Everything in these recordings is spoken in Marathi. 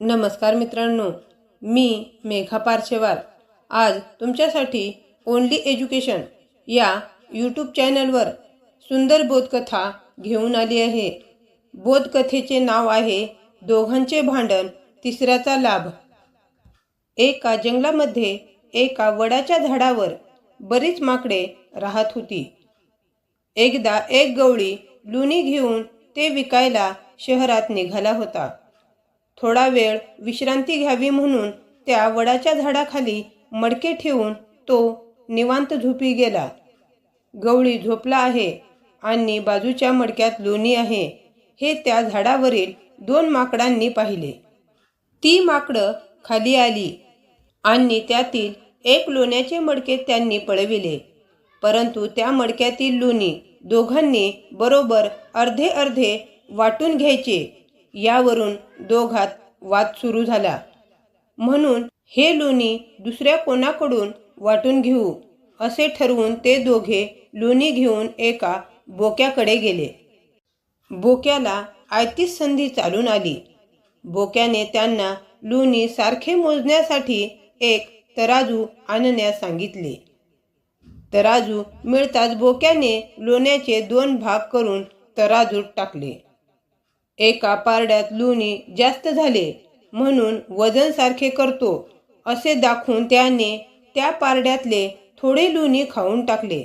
नमस्कार मित्रांनो मी मेघा पारशेवार. आज तुमच्यासाठी ओनली एज्युकेशन या यूट्यूब चॅनलवर सुंदर बोधकथा घेऊन आली आहे. बोधकथेचे नाव आहे दोघांचे भांडण तिसऱ्याचा लाभ. एका जंगलामध्ये एका वडाच्या झाडावर बरीच माकडे राहत होती. एकदा एक गवळी लुणी घेऊन ते विकायला शहरात निघाला होता. थोडा वेळ विश्रांती घ्यावी म्हणून त्या वडाच्या झाडाखाली मडके ठेवून तो निवांत झोपी गेला. गवळी झोपला आहे आणि बाजूच्या मडक्यात लोणी आहे. हे त्या झाडावरील दोन माकडांनी पाहिले. ती माकडं खाली आली आणि त्यातील एक लोण्याचे मडके त्यांनी पळविले. परंतु त्या मडक्यातील लोणी दोघांनी बरोबर अर्धे अर्धे वाटून घ्यायचे. यावरून दोघात वाद सुरू झाला. म्हणून हे लोणी दुसऱ्या कोणाकडून वाटून घेऊ असे ठरवून ते दोघे लोणी घेऊन एका बोक्याकडे गेले. बोक्याला आयतीच संधी चालून आली. बोक्याने त्यांना लोणी सारखे मोजण्यासाठी एक तराजू आणण्यास सांगितले. तराजू मिळताच बोक्याने लोण्याचे दोन भाग करून तराजूत टाकले. एका पारड्यात लोणी जास्त झाले म्हणून वजन सारखे करतो असे दाखवून त्याने त्या पारड्यातले थोडे लोणी खाऊन टाकले.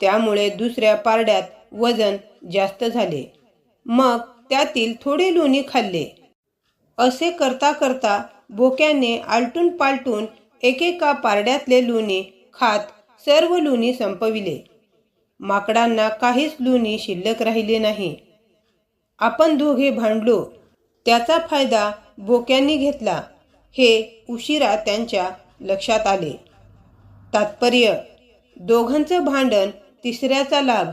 त्यामुळे दुसऱ्या पारड्यात वजन जास्त झाले. मग त्यातील थोडे लोणी खाल्ले. असे करता करता बोक्याने आलटून पालटून एकेका पारड्यातले लोणी खात सर्व लोणी संपविले. माकडांना काहीच लोणी शिल्लक राहिले नाही. आपण दोघे भांडलो त्याचा फायदा बोक्यांनी घेतला हे उशिरा त्यांच्या लक्षात आले. तात्पर्य दोघांचं भांडण तिसऱ्याचा लाभ.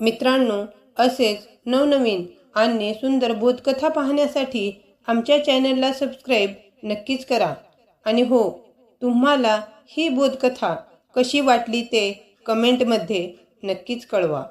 मित्रांनो असेच नवनवीन आणि सुंदर बोधकथा पाहण्यासाठी आमच्या चॅनलला सबस्क्राईब नक्कीच करा. आणि हो तुम्हाला ही बोधकथा कशी वाटली ते कमेंटमध्ये नक्कीच कळवा.